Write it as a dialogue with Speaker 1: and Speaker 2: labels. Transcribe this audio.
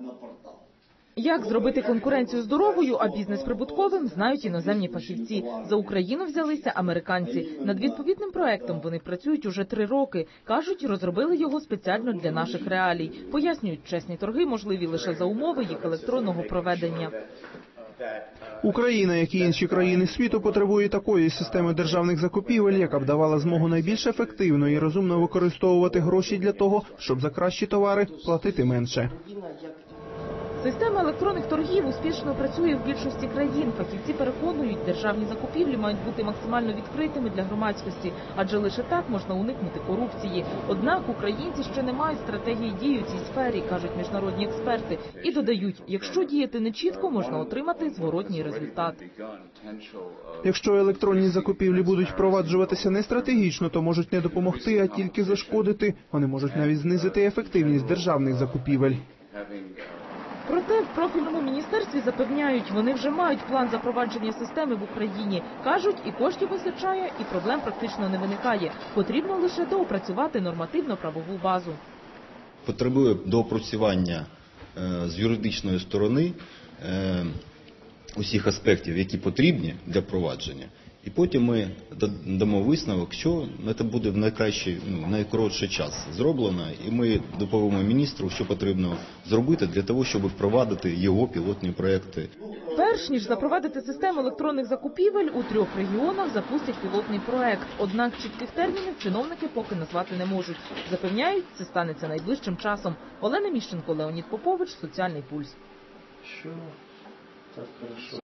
Speaker 1: на портал.
Speaker 2: Як зробити конкуренцію здоровою, а бізнес прибутковим, знають іноземні фахівці. За Україну взялися американці. Над відповідним проектом вони працюють уже три роки. кажуть, розробили його спеціально для наших реалій. Пояснюють, чесні торги можливі лише за умови їх електронного проведення.
Speaker 3: Україна, як і інші країни світу, потребує такої системи державних закупівель, яка б давала змогу найбільш ефективно і розумно використовувати гроші для того, щоб за кращі товари платити менше.
Speaker 2: Система електронних торгів успішно працює в більшості країн. Фахівці переконують, державні закупівлі мають бути максимально відкритими для громадськості, адже лише так можна уникнути корупції. Однак українці ще не мають стратегії дій у цій сфері, кажуть міжнародні експерти, і додають, якщо діяти нечітко, можна отримати зворотній результат.
Speaker 3: Якщо електронні закупівлі будуть впроваджуватися не стратегічно, то можуть не допомогти, а тільки зашкодити. Вони можуть навіть знизити ефективність державних закупівель.
Speaker 2: Проте в профільному міністерстві запевняють, вони вже мають план запровадження системи в Україні. кажуть, і коштів вистачає, і проблем практично не виникає. Потрібно лише доопрацювати нормативно-правову базу.
Speaker 4: потребує доопрацювання е, з юридичної сторони е, усіх аспектів, які потрібні для впровадження. І потім ми да- дамо висновок, що це буде в найкращий, ну, найкоротший час зроблено, і ми доповімо міністру, що потрібно зробити для того, щоб впровадити його пілотні проекти.
Speaker 2: Перш ніж запровадити систему електронних закупівель, у трьох регіонах запустять пілотний проект. Однак чітких термінів чиновники поки назвати не можуть. Запевняють, це станеться найближчим часом. Олена Міщенко, Леонід Попович, Соціальний пульс.